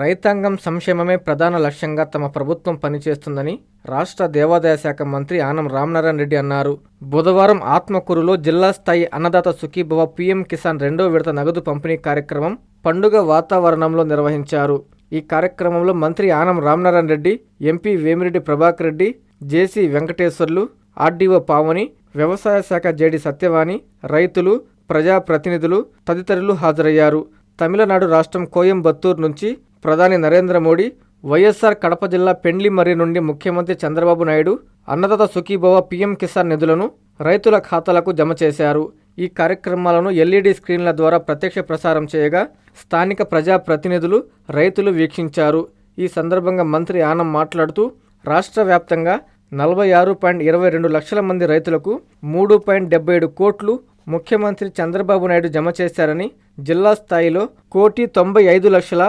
రైతాంగం సంక్షేమమే ప్రధాన లక్ష్యంగా తమ ప్రభుత్వం పనిచేస్తుందని రాష్ట్ర దేవాదాయ శాఖ మంత్రి ఆనం రామనారాయణ రెడ్డి అన్నారు. బుధవారం ఆత్మకూరులో జిల్లా స్థాయి అన్నదాత సుఖీభవ పీఎం కిసాన్ రెండో విడత నగదు పంపిణీ కార్యక్రమం పండుగ వాతావరణంలో నిర్వహించారు. ఈ కార్యక్రమంలో మంత్రి Anam Ramanarayana Reddy MP Vemireddy Prabhakar Reddy JC Venkateswarlu RDO Pavani వ్యవసాయ శాఖ జేడి సత్యవాణి రైతులు ప్రజాప్రతినిధులు తదితరులు హాజరయ్యారు. తమిళనాడు రాష్ట్రం కోయంబత్తూర్ నుంచి ప్రధాని నరేంద్ర మోడీ వైఎస్ఆర్ కడప జిల్లా పెండ్లిమర్రి నుండి ముఖ్యమంత్రి చంద్రబాబు నాయుడు అన్నదాత సుఖీభవ పీఎం కిసాన్ నిధులను రైతుల ఖాతాలకు జమ చేశారు. ఈ కార్యక్రమాలను ఎల్ఈడి స్క్రీన్ల ద్వారా ప్రత్యక్ష ప్రసారం చేయగా స్థానిక ప్రజాప్రతినిధులు రైతులు వీక్షించారు. ఈ సందర్భంగా మంత్రి ఆనం మాట్లాడుతూ రాష్ట్ర వ్యాప్తంగా నలభై ఆరు పాయింట్ ఇరవై రెండు లక్షల మంది రైతులకు మూడు పాయింట్ డెబ్బై ఏడు కోట్లు ముఖ్యమంత్రి చంద్రబాబు నాయుడు జమ చేశారని జిల్లా స్థాయిలో కోటి తొంభై ఐదు లక్షల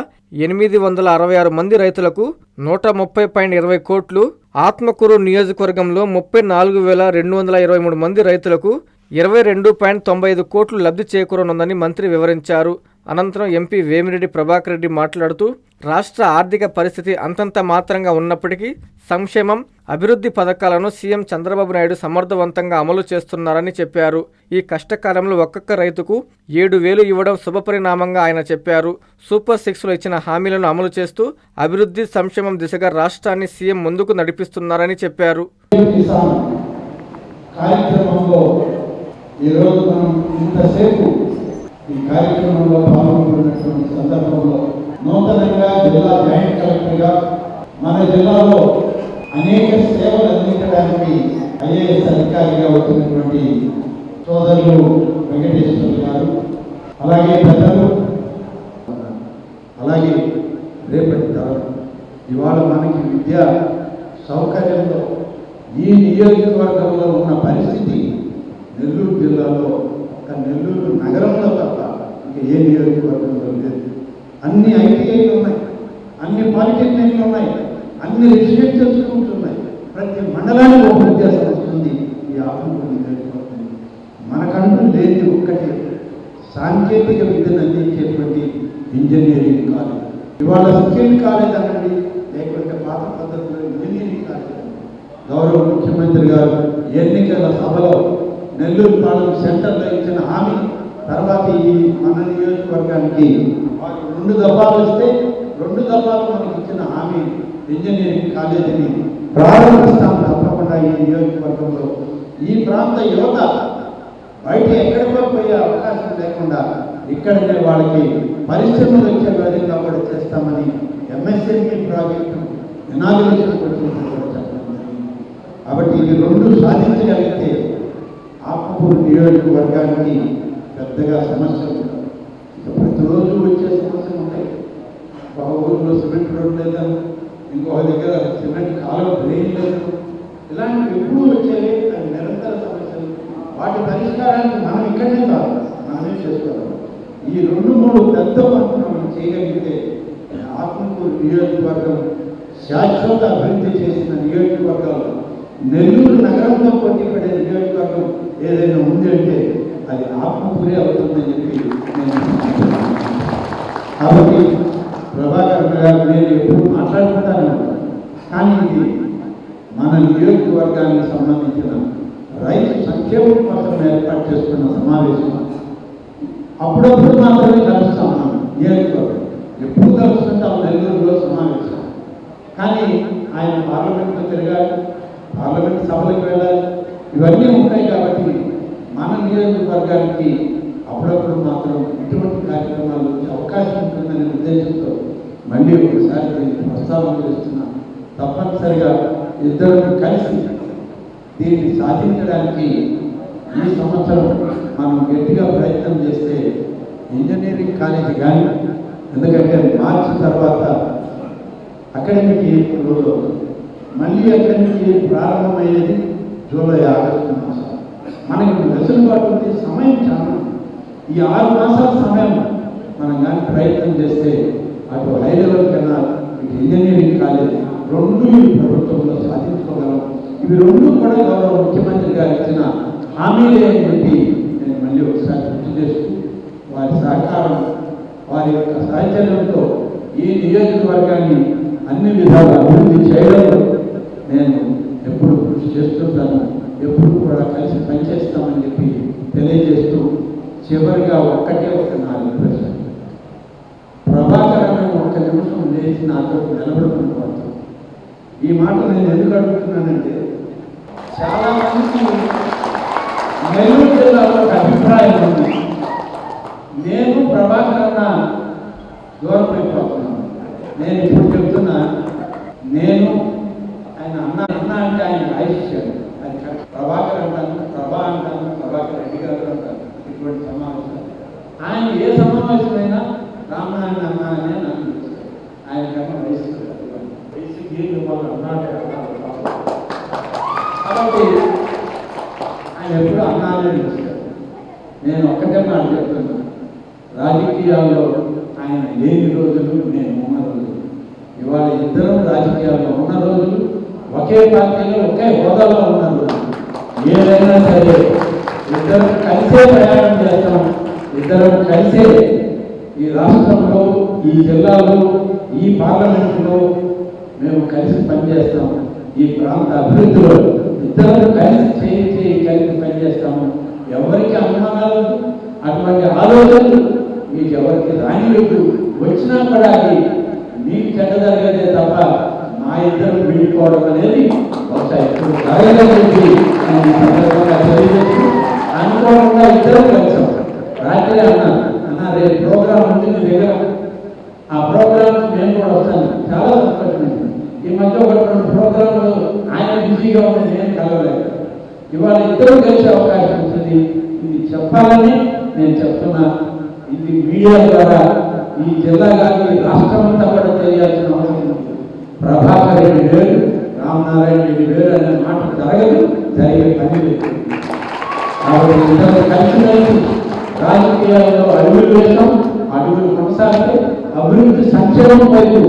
ఎనిమిది వందల అరవై ఆరు మంది రైతులకు నూట ముప్పై పాయింట్ ఇరవై కోట్లు ఆత్మకూరు నియోజకవర్గంలో ముప్పై నాలుగు వేల రెండు వందల ఇరవై మూడు మంది రైతులకు ఇరవై రెండు పాయింట్ తొంభై ఐదు కోట్లు లబ్ధి చేకూరనుందని మంత్రి వివరించారు. అనంతరం ఎంపీ వేమిరెడ్డి ప్రభాకర్ రెడ్డి మాట్లాడుతూ రాష్ట్ర ఆర్థిక పరిస్థితి అంతంత మాత్రంగా ఉన్నప్పటికీ సంక్షేమం అభివృద్ధి పథకాలను సీఎం చంద్రబాబు నాయుడు సమర్థవంతంగా అమలు చేస్తున్నారని చెప్పారు. ఈ కష్టకాలంలో ఒక్కొక్క రైతుకు ఏడు వేలు ఇవ్వడం శుభపరిణామంగా ఆయన చెప్పారు. సూపర్ సిక్స్లో ఇచ్చిన హామీలను అమలు చేస్తూ అభివృద్ధి సంక్షేమం దిశగా రాష్ట్రాన్ని సీఎం ముందుకు నడిపిస్తున్నారని చెప్పారు. కార్యక్రమంలో ఈరోజు మనం ఇంతసేపు ఈ కార్యక్రమంలో పాల్గొంటున్నటువంటి సందర్భంలో నూతనంగా జిల్లా జాయింట్ కలెక్టర్గా మన జిల్లాలో అనేక సేవలు అందించడానికి ఐఏఎస్ అధికారిగా వచ్చినటువంటి సోదరులు వెంకటేశ్వర గారు అలాగే పెద్దలు అలాగే రేపటి తరం. ఇవాళ మనకి విద్య సౌకర్యంలో ఈ నియోజకవర్గంలో ఉన్న పరిస్థితి నెల్లూరు జిల్లాలో నెల్లూరు నగరంలో తప్ప ఇంకా ఏ నియోజకవర్గంలో లేదు. అన్ని ఐటీఐలు ఉన్నాయి అన్ని పాలిటెక్నిక్లు ఉన్నాయి అన్ని రెసిడెన్షియల్ ఉంటున్నాయి ప్రతి మండలానికి ఒక ఉద్దేశం వస్తుంది ఈ ఆత్మకూరు నియోజకవర్గం. మనకంటూ లేని ఒక్కటి సాంకేతిక విద్యను అందించేటువంటి ఇంజనీరింగ్ కాలేజ్. ఇవాళ స్కిల్ కాలేజ్ అనండి లేకుంటే పాత పద్ధతిలో ఇంజనీరింగ్ కాలేజ్ గౌరవ ముఖ్యమంత్రి గారు ఎన్నికల సభలో నెల్లూరు పాలన సెంటర్లో ఇచ్చిన హామీ తర్వాత ఈ మన నియోజకవర్గానికి వారు రెండు దఫాలు వస్తే రెండు దఫాలు మనకి ఇచ్చిన హామీ ఇంజనీరింగ్ కాలేజీని ప్రారంభిస్తాం తప్పకుండా ఈ నియోజకవర్గంలో ఈ ప్రాంత యువత బయట ఎక్కడికో పోయే అవకాశం లేకుండా ఇక్కడనే వాళ్ళకి పరిశ్రమలు వచ్చే విధంగా కూడా చేస్తామని ఎంఎస్ఎంఈ ప్రాజెక్టు ఇనాగ్రేషన్ కూడా చెప్పడం కాబట్టి ఇవి రెండు సాధించగలిగితే ఆత్మకూరు నియోజకవర్గానికి పెద్దగా సమస్యలు ఉండవు. ప్రతిరోజు వచ్చే సమస్యలు ఉంటాయి. ఒక ఊరిలో సిమెంట్ రోడ్ లేదా ఇంకొక దగ్గర సిమెంట్ కాలువ డ్రైన్ లేదు. ఇలాంటివి ఎప్పుడూ వచ్చేవి. అది నిరంతర సమస్యలు. వాటి పరిష్కారానికి మనం ఇక్కడనే కాదు మనమే చేసుకోవాలి. ఈ రెండు మూడు పెద్ద పనులు మనం చేయగలిగితే ఆత్మకూరు నియోజకవర్గం శాశ్వత అభివృద్ధి చేసిన నియోజకవర్గాలు నెల్లూరు నగరంతో పోటీ పడే నియోజకవర్గం ఏదైనా ఉంది అంటే అది ఆత్మకూరే అవుతుందని చెప్పి నేను కాబట్టి ప్రభాకర్ గారు నేను ఎప్పుడు మాట్లాడుకుంటాను. కానీ ఇది మన నియోజకవర్గానికి సంబంధించిన రైతు సంక్షేమం కోసం ఏర్పాటు చేసుకున్న సమావేశం. అప్పుడప్పుడు మాత్రమే కలుస్తాం మనం నియోజకవర్గం. ఎప్పుడు కలుస్తుంటాం నెల్లూరులో సమావేశం. కానీ ఆయన పార్లమెంట్లో తిరగాలి పార్లమెంట్ సభలకు వెళ్ళాలి ఇవన్నీ ఉంటాయి కాబట్టి మన నియోజకవర్గానికి అప్పుడప్పుడు మాత్రం ఇటువంటి కార్యక్రమాలు వచ్చే అవకాశం ఉంటుందనే ఉద్దేశంతో మళ్ళీ ఒకసారి దీనికి ప్రస్తావన చేస్తున్నా. తప్పనిసరిగా ఇద్దరు కలిసి దీన్ని సాధించడానికి ఈ సంవత్సరం మనం గట్టిగా ప్రయత్నం చేస్తే ఇంజనీరింగ్ కాలేజీ కానీ ఎందుకంటే మార్చి తర్వాత అకాడమిక్ ఇయర్లో మళ్ళీ అకాడమిక్ ఇయర్ ప్రారంభమయ్యేది జూలై ఆగస్టు మాసం. మనకి వెసులుబాటు ఉంది సమయం చాలా. ఈ ఆరు మాసాల సమయం మనం కానీ ప్రయత్నం చేస్తే అటు హై లెవెల్ కన్నా ఇటు ఇంజనీరింగ్ కాలేజ్ రెండు ఈ ప్రభుత్వంలో సాధించుకోగలం. ఇవి రెండు కూడా గౌరవ ముఖ్యమంత్రి గారు ఇచ్చిన హామీలే అని చెప్పి నేను మళ్ళీ ఒకసారి గుర్తు చేస్తూ వారి సహకారం వారి యొక్క సాహచర్యంతో ఈ నియోజకవర్గాన్ని అన్ని విధాలుగా అభివృద్ధి చేయడంలో నేను ఎప్పుడు చేస్తుంటాను ఎప్పుడు కూడా కలిసి పనిచేస్తామని చెప్పి తెలియజేస్తూ చివరిగా ఒక్కటే ఒక నాలుగు ప్రశ్న ప్రభాకరమైన ఒక్క నిమిషం లేచి నాతో నిలబడుకుంటున్నాను ఈ మాట నేను ఎందుకు అడుగుతున్నానంటే చాలా మంది నెల్లూరు జిల్లాలో ఒక అభిప్రాయం ఉంది నేను ప్రభాకర్ అన్న దూరం అయిపోతున్నాను నేను ఇప్పుడు చెప్తున్నా నేను ఆయన అన్న అన్న అంటే ఆయన రాయిచ్చాడు అది కరెక్ట్. ప్రభాకర్ అంటాను ప్రభా అంటాను ప్రభాకర్ రెడ్డి గారు అంటాను ఇటువంటి సమావేశం ఆయన ఏ సమావేశమైనా రామనారాయణ అన్న అనే నన్ను పిలుస్తారు. ఆయన కన్నా వయసు వయసు గీళ్ళు వాళ్ళు అన్నాడే అన్నారు కాబట్టి ఆయన ఎప్పుడు అన్నాలని నేను ఒక్కటే మాట చెప్తున్నాను రాజకీయాల్లో ఆయన లేని రోజులు నేను ఉన్న రోజులు. ఇవాళ ఇద్దరం రాజకీయాల్లో ఉన్న రోజులు ఒకే పార్టీలో ఒకే హోదాలో ఉన్న రోజులు. ఏదైనా సరే ఇద్దరం కలిసే ప్రయాణం చేస్తాం. ఇద్దరం కలిసే ఈ రాష్ట్రంలో ఈ జిల్లాలో ఈ పార్లమెంట్లో మేము కలిసి పనిచేస్తాము. ఈ ప్రాంత అభివృద్ధిలో ఇద్దరు కలిసి చేయి చేయి కలిసి పనిచేస్తాము. ఎవరికి అనుమానాలు అటువంటి ఆలోచనలు మీకు ఎవరికి రానివద్దు వచ్చినా కూడా అది మీకు చెడ్డ తప్ప మా ఇద్దరు విడిపోవడం అనేది బహుశా ఎప్పుడు జరగదని చెప్పి నేను ఈ సందర్భంగా తెలియజేస్తూ అనుకోకుండా ఇద్దరం కలిసాం రాత్రి అన్నా అన్న రేపు ప్రోగ్రామ్ ఉంది మీ దగ్గర ఆ ప్రోగ్రామ్ నేను కూడా వస్తాను చాలా సంతోషమైంది ఈ మధ్య ఒక రెండు ప్రోగ్రాంలు ఆయన బిజీగా ఉంది నేను కలవలేదు ఇవాళ ఇద్దరు కలిసే అవకాశం ఉంటుంది. ఇది చెప్పాలని నేను చెప్తున్నా. ఇది మీడియా ద్వారా ఈ జిల్లా కానీ రాష్ట్రం అంతా కూడా తెలియాల్సిన అవసరం ఉంది. ప్రభాకర్ రెడ్డి వేరు రామనారాయణ రెడ్డి వేరు అనే మాట జరగదు జరిగే పని లేదు. కాబట్టి కలిసిమెలిసి రాజకీయాల్లో అడుగులు వేస్తాం అడుగులు కొనసాగితే అభివృద్ధి సంక్షేమం వైపు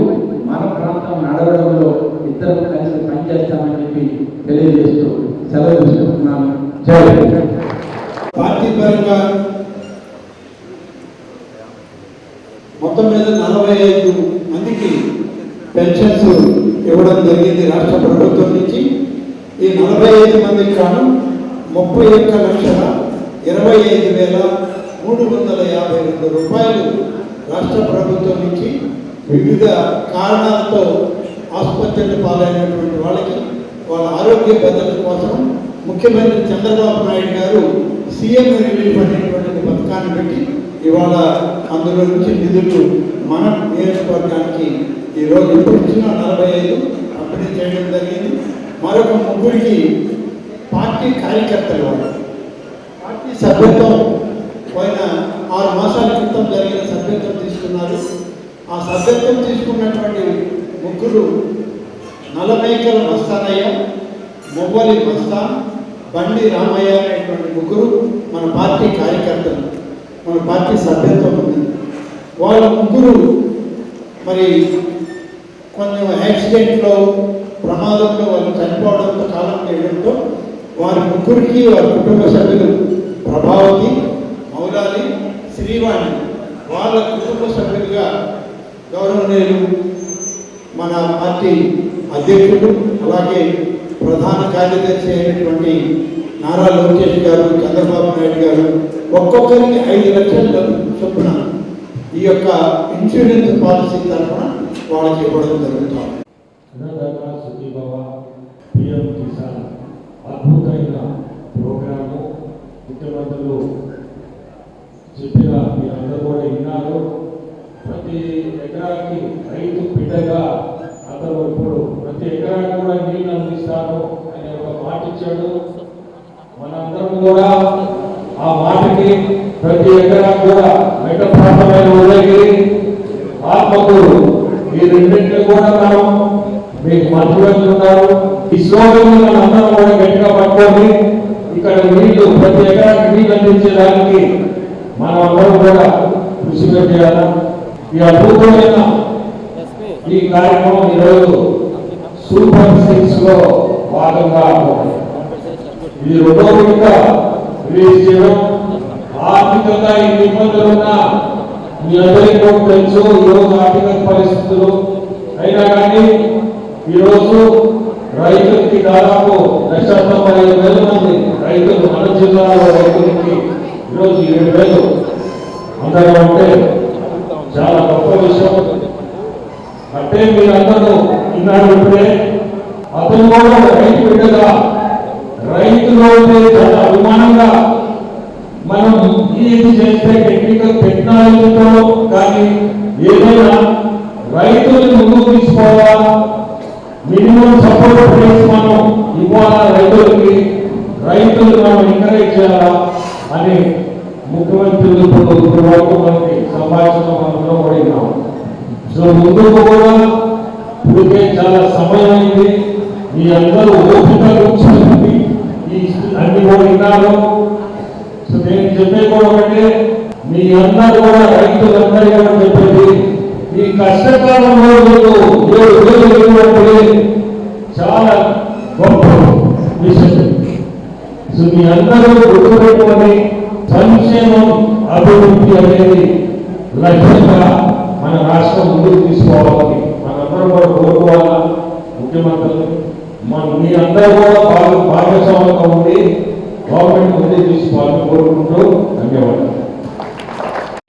మన ప్రాంతం నడవడంలో ఇద్దరు కలిసి పనిచేస్తామని చెప్పి తెలియజేస్తూ సెలవు తీసుకుంటున్నాను. పార్టీ పరంగా మొత్తం మీద నలభై ఐదు మందికి పెన్షన్స్ ఇవ్వడం జరిగింది రాష్ట్ర ప్రభుత్వం నుంచి. ఈ నలభై ఐదు మందికి కాను ముప్పై ఒక్క లక్షల ఇరవై ఐదు వేల మూడు వందల యాభై రెండు రూపాయలు రాష్ట్ర ప్రభుత్వం నుంచి వివిధ కారణాలతో ఆసుపత్రులు పాలైనటువంటి వాళ్ళకి వాళ్ళ ఆరోగ్య భద్రత కోసం ముఖ్యమంత్రి చంద్రబాబు నాయుడు గారు సీఎం రిలీఫ్ అనేటువంటి పథకాన్ని పెట్టి ఇవాళ అందులో నుంచి నిధులు మన నియోజకవర్గానికి ఈరోజు ఇప్పుడు ఇచ్చిన నలభై ఐదు పంపిణీ చేయడం జరిగింది. మరొక ముగ్గురికి పార్టీ కార్యకర్తలు వాళ్ళు. పార్టీ సభ్యత్వం పోయిన ఆరు మాసాల క్రితం జరిగిన సభ్యత్వం తీసుకున్నారు. ఆ సభ్యత్వం తీసుకున్నటువంటి ముగ్గురు నలమేకల మస్తానయ్య మొవ్వలి మస్తాన్ బండి రామయ్య అనేటువంటి ముగ్గురు మన పార్టీ కార్యకర్తలు మన పార్టీ సభ్యత్వం ఉంది. వాళ్ళ ముగ్గురు మరి కొంచెం యాక్సిడెంట్లో ప్రమాదంలో వాళ్ళు చనిపోవడంతో కాలం చేయడంతో వారి ముగ్గురికి వారి కుటుంబ సభ్యులు ప్రభావతి మౌలాలి శ్రీవాణి వాళ్ళ కుటుంబ సభ్యులుగా గౌరవనీయులు మన పార్టీ అధ్యక్షుడు అలాగే ప్రధాన కార్యదర్శి అయినటువంటి నారా లోకేష్ గారు చంద్రబాబు నాయుడు గారు ఒక్కొక్కరికి ఐదు లక్షల చొప్పున ఈ యొక్క ఇన్సూరెన్స్ పాలసీ తరఫున వాళ్ళకి ఇవ్వడం జరుగుతుంది అద్భుతమైన ప్రోగ్రాము. ముఖ్యమంత్రులు చెప్పిన మీరందరూ కూడా విన్నారు. ప్రతి ఎకరానికి రైతు బిడ్డగా అతను ఇప్పుడు ప్రతి ఎకరానికి కూడా నీళ్ళు అందిస్తాను అనే ఒక మాట ఇచ్చాడు. మనందరం కూడా ఆ మాటకి ప్రతి ఎకరా కూడా మెట్ట ప్రాంతమైన ఉదయగిరి ఆత్మకూరు ఈ రెండింటిని కూడా మనం మీకు మధ్యవర్తులు ఈ స్లోగన్ మనందరం కూడా గట్టిగా పట్టుకొని ఇక్కడ నీళ్ళు ప్రతి ఎకరానికి నీళ్ళు అందించేదానికి మనం అందరం కూడా కృషి చేయాలి? ఈ అద్భుతమైన ఈ కార్యక్రమం ఈరోజు సూపర్ సిక్స్లో భాగంగా ఈ రెండో రిలీజ్ చేయడం ఆర్థికంగా ఈ ఇబ్బందులు ఉన్న మీ అందరికీ కూడా తెలుసు ఈరోజు ఆర్థిక పరిస్థితులు. అయినా కానీ ఈరోజు రైతులకి దాదాపు లక్ష తొంభై ఐదు వేల మంది రైతులు మన జిల్లాలో రైతులకి ఈరోజు ఏడు వేలు అందరూ ఉంటే చాలా గొప్ప విషయం. అంటే మీరందరూ ఈనాడు ఇప్పుడే అతను కూడా ఒక రైతు బిడ్డగా రైతులు అంటే చాలా అభిమానంగా మనం ఏది చేస్తే టెక్నికల్ టెక్నాలజీతో కానీ ఏదైనా రైతులను ముందుకు తీసుకోవాలా? మినిమం సపోర్ట్ ప్రైస్ మనం ఇవ్వాలా రైతులకి? రైతులు మనం ఎంకరేజ్ చేయాలా? అని ముఖ్యమంత్రులు ఇప్పుడు ఇప్పుడు మనకి సంభాషణ మనలో కూడా సో ముందుకు కూడా ఇప్పటికే చాలా సమయం అయింది మీ అందరూ ఓపిక కూర్చోండి ఈ అన్ని కూడా విన్నారు సో నేను చెప్పే కూడా ఒకటే మీ అందరూ కూడా రైతులందరూ కూడా చెప్పేది ఈ కష్టకాలంలో మీరు ఏడు వేలు ఇవ్వబడి చాలా గొప్ప విషయం. సో మీ అందరూ గుర్తుపెట్టుకొని సంక్షేమం అభివృద్ధి అనేది లక్ష్యంగా మన రాష్ట్రం ముందుకు తీసుకోవాలి. మనందరం కూడా కోరుకోవాలా? ముఖ్యమంత్రులు. మీ అందరూ కూడా భాగస్వామ్యంగా ఉండి గవర్నమెంట్ ముందుకు తీసుకోవాలని కోరుకుంటూ ధన్యవాదాలు.